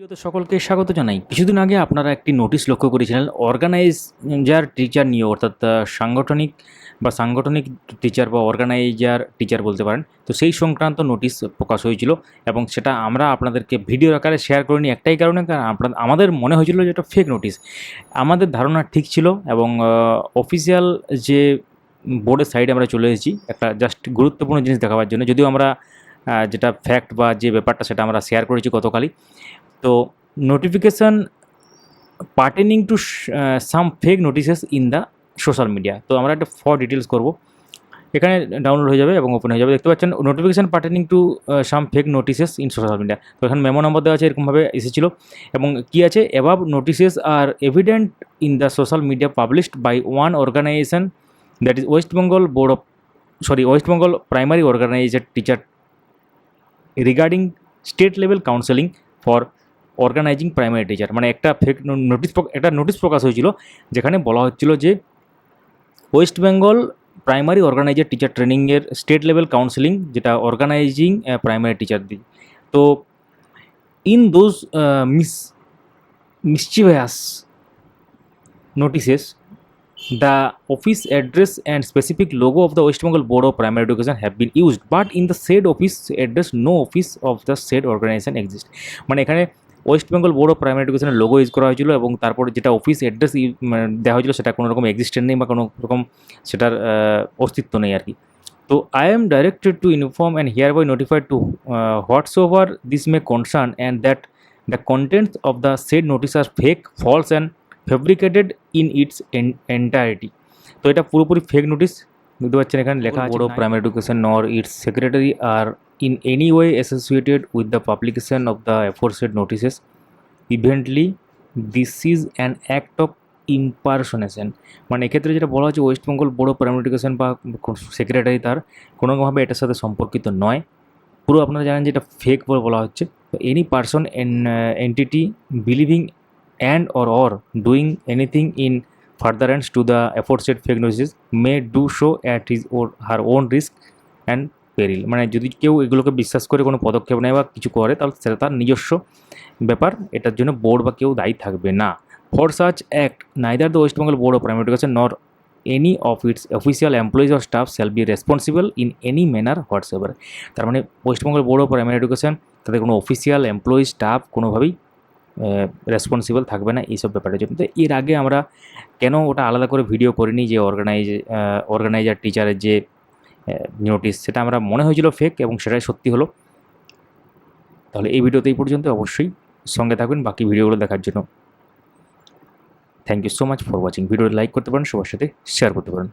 প্রিয়ত সকলকে স্বাগত জানাই। কিছুদিন আগে আপনারা একটি নোটিশ লক্ষ্য করেছিলেন, অর্গানাইজার টিচার নিয়ে অর্থাৎ সাংগঠনিক বা সাংগঠনিক টিচার বা অর্গানাইজার টিচার বলতে পারেন। তো সেই সংক্রান্ত নোটিশ প্রকাশ হয়েছিল এবং সেটা আমরা আপনাদেরকে ভিডিও আকারে শেয়ার করিনি একটাই কারণে, কারণ আপনার, আমাদের মনে হয়েছিল যে এটা ফেক নোটিশ আমাদের ধারণা ঠিক ছিল এবং অফিসিয়াল যে বোর্ডের সাইডে আমরা চলে এসেছি, একটা জাস্ট গুরুত্বপূর্ণ জিনিস দেখাবার জন্য। যদিও আমরা যেটা ফ্যাক্ট বা যে ব্যাপারটা সেটা আমরা শেয়ার করেছি গতকালই। তো notification pertaining to some fake notices in the social media তো আমরা একটা ফর ডিটেলস করব। এখানে ডাউনলোড হয়ে যাবে এবং ওপেন হয়ে যাবে। দেখতে পাচ্ছেন notification pertaining to some fake notices in social media তো এখানে মেমো নম্বর দেওয়া আছে, এরকমভাবে এসেছিল। এবং কী আছে? Above notices are evident in the social media published by one organization that is West Bengal Board of sorry West Bengal primary organizer teacher regarding state level counselling for organizing primary teacher মানে একটা fake notice একটা notice প্রকাশ হয়েছিল, যেখানে বলা হচ্ছিল যে West Bengal primary organizer teacher ট্রেনিংয়ের স্টেট লেভেল কাউন্সিলিং যেটা অর্গানাইজিং প্রাইমারি টিচার দি। তো in those miss mischievous notices the office address and specific logo of the West Bengal Board of Primary Education have been used but in the said office address no office of the said organization exist মানে এখানে West Bengal Board of Primary এডুকেশনের logo use করা হয়েছিল এবং তারপরে যেটা office address দেওয়া হয়েছিল সেটা কোনো রকম এক্সিস্টেন্ট নেই বা কোনো রকম সেটার অস্তিত্ব নেই আর কি। তো I am directed to inform and here by notified to whatsoever this may concern and that the contents of the said notice are fake false and fabricated in its entirety তো এটা পুরোপুরি ফেক নোটিস বুঝতে পারছেন এখানে লেখা of Primary Education nor its secretary are in any way associated with the publication of the aforesaid notices eventually this is an act of impersonation মানে এক্ষেত্রে যেটা বলা হচ্ছে West Bengal Board of Primary বা সেক্রেটারি তার কোনোভাবে এটার সাথে সম্পর্কিত নয়। পুরো আপনারা জানেন যে এটা ফেক বলে বলা হচ্ছে। তো any person an entity believing and or or doing anything in furtherance to the aforesaid fake notices may do so at his or her own risk and peril মানে যদি কেউ এগুলোকে বিশ্বাস করে কোনো পদক্ষেপ নেয় বা কিছু করে, তাহলে সেটা তার নিজস্ব ব্যাপার। এটার জন্য বোর্ড বা কেউ দায়ী থাকবে না। For such act neither the West Bengal Board of Primary Education nor any of its official employees or staff shall be responsible in any manner whatsoever তার মানে West Bengal Board of Primary Education তাদের কোনো official employee staff কোনোভাবেই responsible থাকবে না এইসব ব্যাপারের জন্য। তো এর আগে আমরা কেন ওটা আলাদা করে ভিডিও করিনি যে অর্গানাইজ অর্গানাইজার টিচারের যে নোটিশ সেটা আমরা মনে হয়েছিল ফেক এবং সেটাই সত্যি হলো। তাহলে এই ভিডিওতে এই পর্যন্ত, অবশ্যই সঙ্গে থাকবেন, বাকি ভিডিওগুলো দেখার জন্য। Thank you so much for watching ভিডিওটা লাইক করতে পারেন, সবার সাথে শেয়ার করতে পারেন।